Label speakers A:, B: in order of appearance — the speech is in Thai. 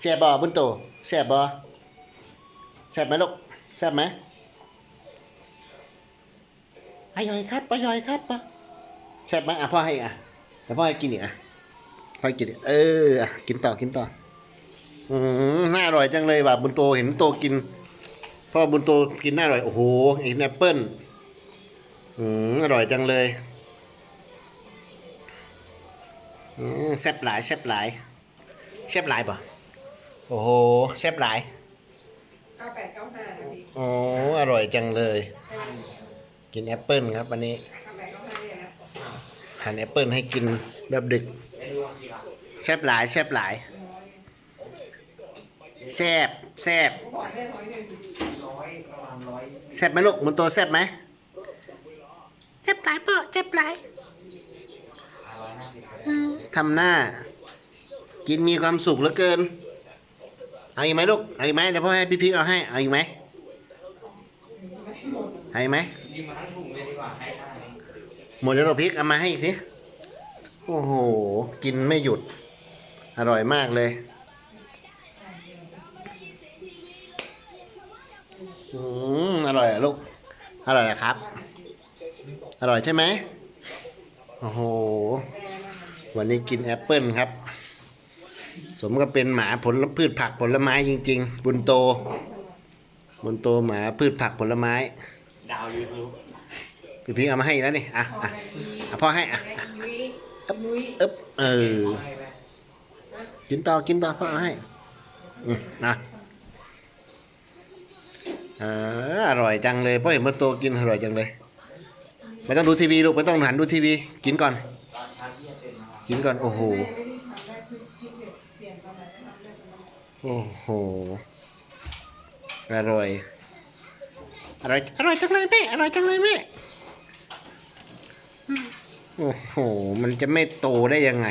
A: แซ่บบ่บุญโตแซ่บบ่แซ่บไหมลูกแซ่บไหมอร่อยครับอร่อยครับปะแซ่บไหมอะพ่อให้อะเดี๋ยวพ่อให้กินอีกอะพ่อให้กินเอออะกินต่อกินต่ออืมน่าอร่อยจังเลยว่ะบุญโตเห็นโตกินพ่อบุญโตกินน่าอร่อยโอ้โหเห็นแอปเปิ้ลอืมอร่อยจังเลย แซ่บหลายแซ่บหลายแซ่บหลายป่ะโอ้โหแซ่บหลาย
B: เก้าแปดเก้าห้านะพี่
A: โอ้อร่อยจังเลย กินแอปเปิลครับวันนี้
B: เก้าแปดเก้าห้าเนี่ยนะ
A: หั่นแอปเปิลให้กินแบบดึกแซ่บหลายแซ่บหลายแซ่บแซ่บ
B: ขอได้ร้อยหนึ่ง
C: ร้อยประมาณร้อย
A: แซ่บไหมลูกมันโตแซ่บไหมแซ่บหลายเปล่าแซ่บหลาย
C: ร้อยห้าสิบ
A: อืม ทำหน้า กินมีความสุขเหลือเกิน เอาอีกไหมลูก เอาอีกไหมเดี๋ยวพ่อให้พี่พีเอาให้ เอาอีกไหมเอไหม
C: ยืมมาทั้งถุงเลยดีกว่าให้ได้
A: หมดแล้วพริกเอามาให้อีกสิโอ้โห กินไม่หยุด อร่อยมากเลยอืมอร่อยอะลูก อร่อยอะครับ อร่อยใช่ไหมโอ้โห วันนี้กินแอปเปิลครับ สมกับเป็นหมาผลพืชผักผลไม้จริง ๆ บุญโต บุญโตหมาพืชผักผลไม้
C: ดาวยูทูบ
A: พี่พิงเอามาให้แล้วนี่อะอะอะพ่อให้อะ
B: นุ้ยนุ้ย
A: อึ๊บเออกินต่อกินต่อพ่อเอาให้อืมนะอออร่อยจังเลยพ่อเห็นเมื่อโตกินอร่อยจังเลย ไม่ต้องดูทีวีลูกไม่ต้องหันดูทีวี กินก่อน กินก่อน โอ้โห
B: ไม่ได้ทำได้คือที่เปลี่ยนตอนไหนทำได้ตอนนั้น
A: โอ้โห อร่อย อร่อย อร่อยจังเลยแม่ อร่อยจังเลยแม่อืมโอ้โห มันจะไม่โตได้ยังไง